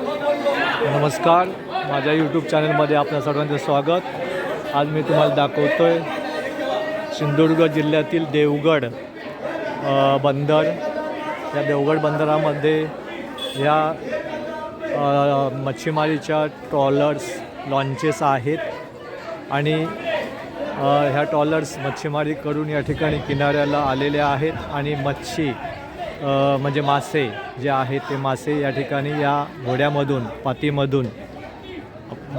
नमस्कार. माझ्या यूट्यूब चॅनलमध्ये आपल्या सर्वांचं स्वागत. आज मी तुम्हाला दाखवतो आहे सिंधुदुर्ग जिल्ह्यातील देवगड बंदर. या देवगड बंदरामध्ये ह्या मच्छीमारीच्या ट्रॉलर्स लॉन्चेस आहेत. आणि ह्या ट्रॉलर्स मच्छीमारी करून या ठिकाणी किनाऱ्याला आलेल्या आहेत. आणि मच्छी म्हणजे मासे जे आहेत ते मासे या ठिकाणी या घोड्यामधून पातीमधून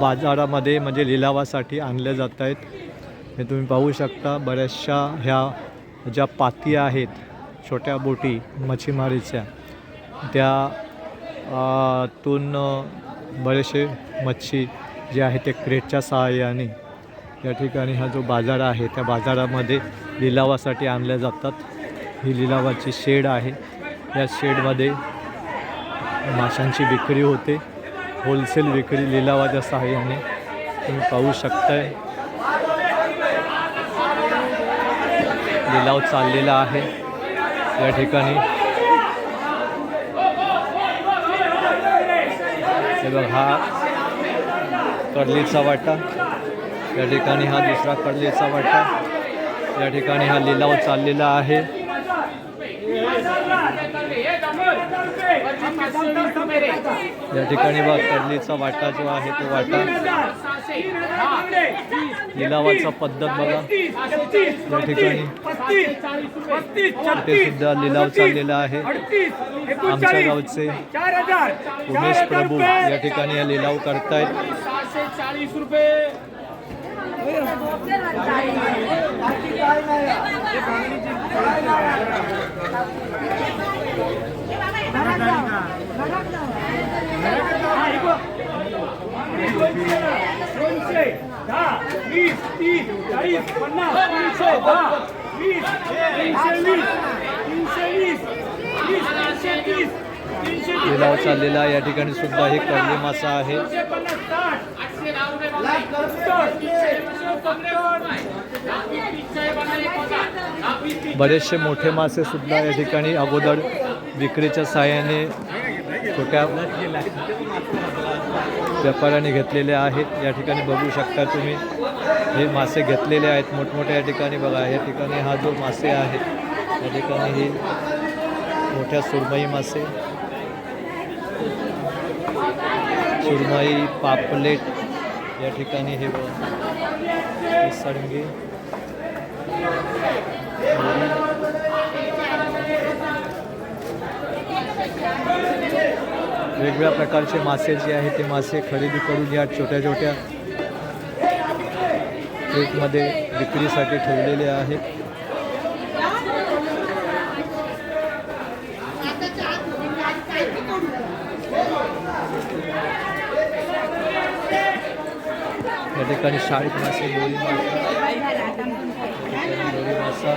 बाजारामध्ये म्हणजे लिलावासाठी आणले जात आहेत. हे तुम्ही पाहू शकता बऱ्याचशा ह्या ज्या पाती आहेत छोट्या बोटी मच्छीमारीच्या त्या तून बरेचसे मच्छी जे आहे ते क्रेटच्या सहाय्याने या ठिकाणी हा जो बाजार आहे त्या बाजारामध्ये लिलावासाठी आणल्या जातात. ही लिलावाची शेड आहे. या शेडमध्ये माशांची विक्री होते. होलसेल विक्री लिलावाच्या सहाय्याने तुम्ही पाहू शकताय. लिलाव चाललेला आहे. या ठिकाणी हे बघ हा कडलीचा वाटा. या ठिकाणी हा दुसरा कडलीचा वाटा. या ठिकाणी हा लिलाव चाललेला आहे. या ठिकाणी बघ कडलीचा वाटा जो आहे तो वाटा. लिलावाचा पद्धत बघा. या ठिकाणी सुद्धा लिलाव चाललेला आहे. आमच्या गावचे उमेश प्रभू या ठिकाणी या लिलाव करतायत. चाळीस रुपये दोनशे दहा वीस तीस चाळीस पन्नास तीनशे दहा वीस तीनशे वीस तीनशे वीस वीस तीनशे तीस लिलाव चाललेला या ठिकाणी सुद्धा हे कडली मासा आहे. बरेचसे मोठे मासे सुद्धा या ठिकाणी अगोदर विक्रीच्या साहाय्याने छोट्या व्यापाऱ्याने घेतलेले आहेत. या ठिकाणी बघू शकता तुम्ही हे मासे घेतलेले आहेत. मोठमोठ्या या ठिकाणी बघा या ठिकाणी हा जो मासे आहे या ठिकाणी हे मोठ्या सुरमई मासे. सुरमई पापलेट या ठिकाणी हे बघा. सडगे. वेगवेगळ्या प्रकारचे मासे जे आहेत ते मासे खरेदी करून या छोट्या छोट्या ट्रेकमध्ये विक्रीसाठी ठेवलेले आहेत. या ठिकाणी शाळेत मासे लोरी मासा.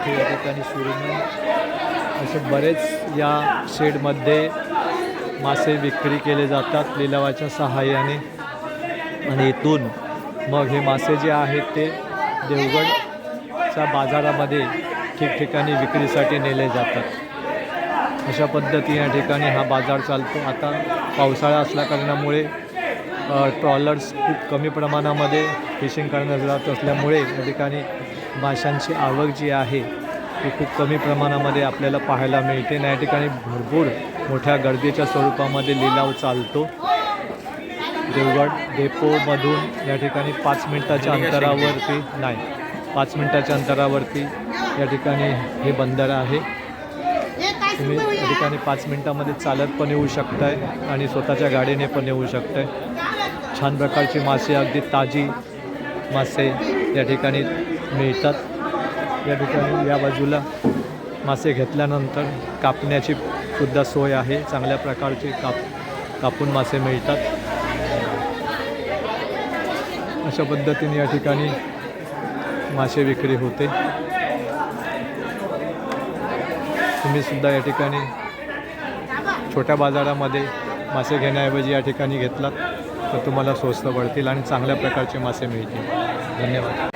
इथे या ठिकाणी सुरमई असे बरेच या शेडमध्ये मासे विक्री केले जातात लिलावाच्या सहाय्याने. आणि इथून मग हे मासे जे आहेत ते देवगडच्या बाजारामध्ये ठिकठिकाणी विक्रीसाठी नेले जातात. अशा पद्धती या ठिकाणी हा बाजार चालतो. आता पावसाळा असल्या कारणामुळे ट्रॉलर्स खूप कमी प्रमाणामध्ये फिशिंग करण्यात जात असल्यामुळे या ठिकाणी माशांची आवक जी आहे ती खूप कमी प्रमाणामध्ये आपल्याला पाहायला मिळते. आणि या ठिकाणी भरपूर मोठ्या गर्दीच्या स्वरूपामध्ये लिलाव चालतो. देवगड डेपोमधून या ठिकाणी पाच मिनटाच्या अंतरावरती नाही पाच मिनटाच्या अंतरावरती या ठिकाणी हे बंदर आहे. तुम्ही या ठिकाणी पाच मिनटामध्ये चालत पण येऊ शकताय आणि स्वतःच्या गाडीने पण येऊ शकताय. छान प्रकारची मासे अगदी ताजी मासे या ठिकाणी मिळतात. या ठिकाणी या बाजूला मासे घेतल्यानंतर कापण्याची सुद्धा सोय आहे. चांगल्या प्रकारचे काप कापून मासे मिळतात. अशा पद्धतीने या ठिकाणी मासे विक्री होते. तुम्ही सुद्धा या ठिकाणी छोट्या बाजारामध्ये मासे घेण्याऐवजी या ठिकाणी घेतलात तर तुम्हाला स्वस्त पडतील आणि चांगल्या प्रकारचे मासे मिळतील. धन्यवाद.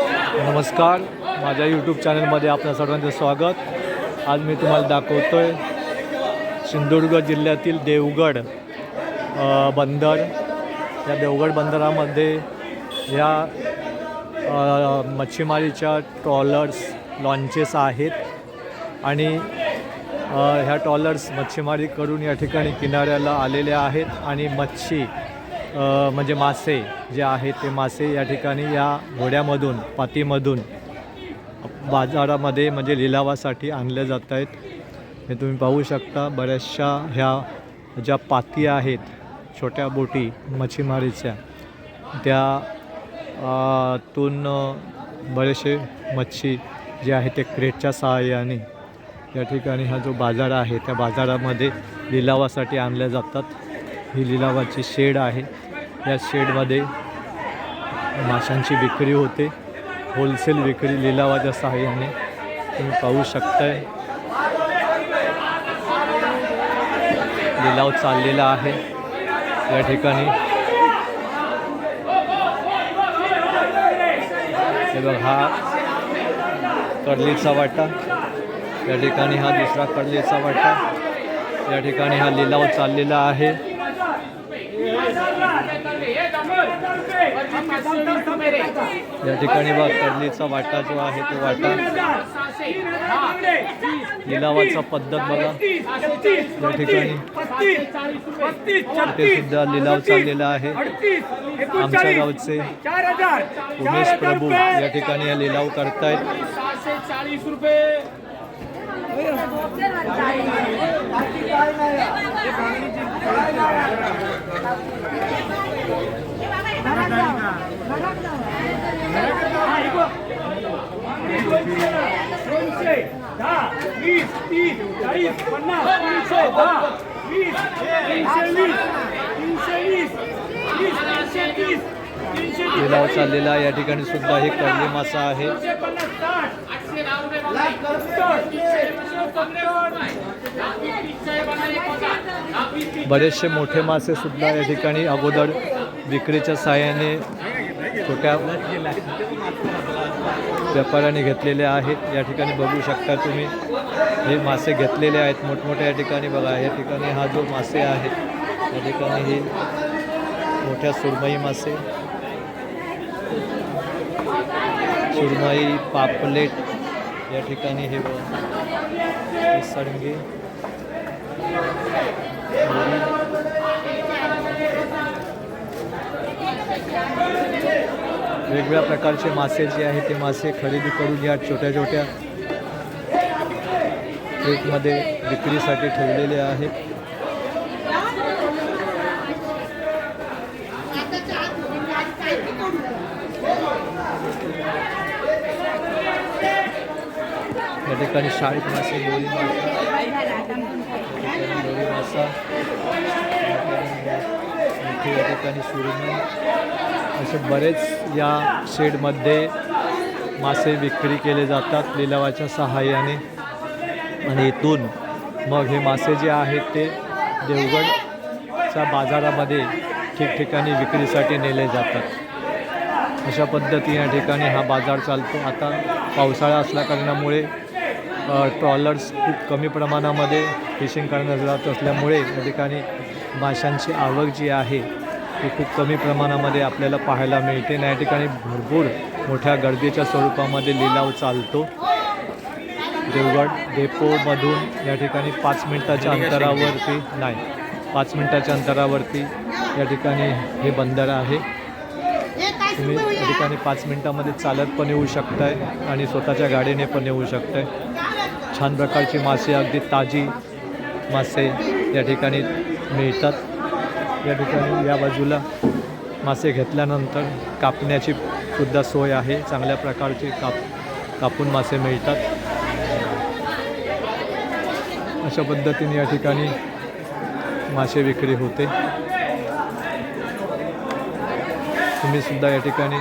नमस्कार. माझ्या यूट्यूब चॅनलमध्ये आपल्या सर्वांचं स्वागत. आज मी तुम्हाला दाखवतो आहे सिंधुदुर्ग जिल्ह्यातील देवगड बंदर. या देवगड बंदरामध्ये या मच्छीमारीच्या ट्रॉलर्स लॉन्चेस आहेत. आणि ह्या ट्रॉलर्स मच्छीमारी करून या ठिकाणी किनाऱ्याला आलेल्या आहेत. आणि मच्छी म्हणजे मासे जे आहेत ते मासे या ठिकाणी या घोड्यामधून पातीमधून बाजारामध्ये म्हणजे लिलावासाठी आणल्या जात आहेत. हे तुम्ही पाहू शकता बऱ्याचशा ह्या ज्या पाती आहेत छोट्या बोटी मच्छीमारीच्या त्या तून बरेचसे मच्छी जे आहे ते क्रेटच्या सहाय्याने या ठिकाणी हा जो बाजार आहे त्या बाजारामध्ये लिलावासाठी आणल्या जातात. ही लिलावाची शेड आहे. या शेडमध्ये माशांची विक्री होते. होलसेल विक्री लिलावाच्या सहाय्याने तुम्ही पाहू शकताय. लिलाव चाललेला आहे. या ठिकाणी हे बघ हा कडलीचा वाटा. या ठिकाणी हा दुसरा कडलीचा वाटा. या ठिकाणी हा लिलाव चाललेला आहे. या ठिकाणी बघ कडलीचा वाटा जो आहे तो वाटा लिलावाचा पद्धत बघा. या ठिकाणी सुद्धा लिलाव चाललेला आहे. आमच्या गावचे उमेश प्रभू या ठिकाणी हा लिलाव करतायत सहाशे चाळीस रुपये दोनशे दहा वीस तीस चाळीस पन्नास तीनशे दहा वीस तीनशे वीस तीनशे वीस वीस तीनशे तीस लिलाव चाललेला या ठिकाणी सुद्धा हे कडली मासा आहे. बरेचसे मोठे मासे सुद्धा या ठिकाणी अगोदर विक्रीच्या साहाय्याने छोट्या व्यापाऱ्याने घेतलेले आहेत. या ठिकाणी बघू शकता तुम्ही. हे मासे घेतलेले आहेत. मोठमोठ्या या ठिकाणी बघा. या ठिकाणी हा जो मासे आहेत या ठिकाणी हे मोठ्या सुरमई मासे. सुरमई पापलेट. या ठिकाणी हे बघा. हे सडगे. वेगवेगळ्या प्रकारचे मासे जे आहे ते मासे खरेदी करून या छोट्या छोट्या प्लेटमध्ये विक्रीसाठी ठेवलेले आहेत. या ठिकाणी शाळेत मासे दोरी मासा. या ठिकाणी दोरी या ठिकाणी सुरमई असे बरेच या शेडमध्ये मासे विक्री केले जातात लिलावाच्या सहाय्याने. आणि इथून मग हे मासे जे आहेत ते देवगडच्या बाजारामध्ये ठिकठिकाणी विक्रीसाठी नेले जातात. अशा पद्धती या ठिकाणी हा बाजार चालतो. आता पावसाळा असल्या कारणामुळे ट्रॉलर्स खूप कमी प्रमाणामध्ये फिशिंग करण्यात जात असल्यामुळे या ठिकाणी माशांची आवक जी आहे ती खूप कमी प्रमाणामध्ये आपल्याला पाहायला मिळते. आणि या ठिकाणी भरपूर मोठ्या गर्दीच्या स्वरूपामध्ये लिलाव चालतो. देवगड डेपोमधून या ठिकाणी पाच मिनटाच्या अंतरावरती नाही पाच मिनटाच्या अंतरावरती या ठिकाणी हे बंदर आहे. तुम्ही या ठिकाणी पाच मिनटामध्ये चालत पण येऊ शकताय आणि स्वतःच्या गाडीने पण येऊ शकताय. छान प्रकारची मासे अगदी ताजी मासे या ठिकाणी मिळतात. या ठिकाणी या बाजूला मासे घेतल्यानंतर कापण्याची सुद्धा सोय आहे. चांगल्या प्रकारचे काप कापून मासे मिळतात. अशा पद्धतीने या ठिकाणी मासे विक्री होते. तुम्ही सुद्धा या ठिकाणी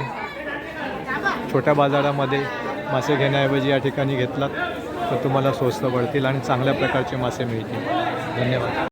छोट्या बाजारामध्ये मासे घेण्याऐवजी या ठिकाणी घेतलात तर तुम्हाला स्वस्त पडतील आणि चांगल्या प्रकारचे मासे मिळतील. धन्यवाद.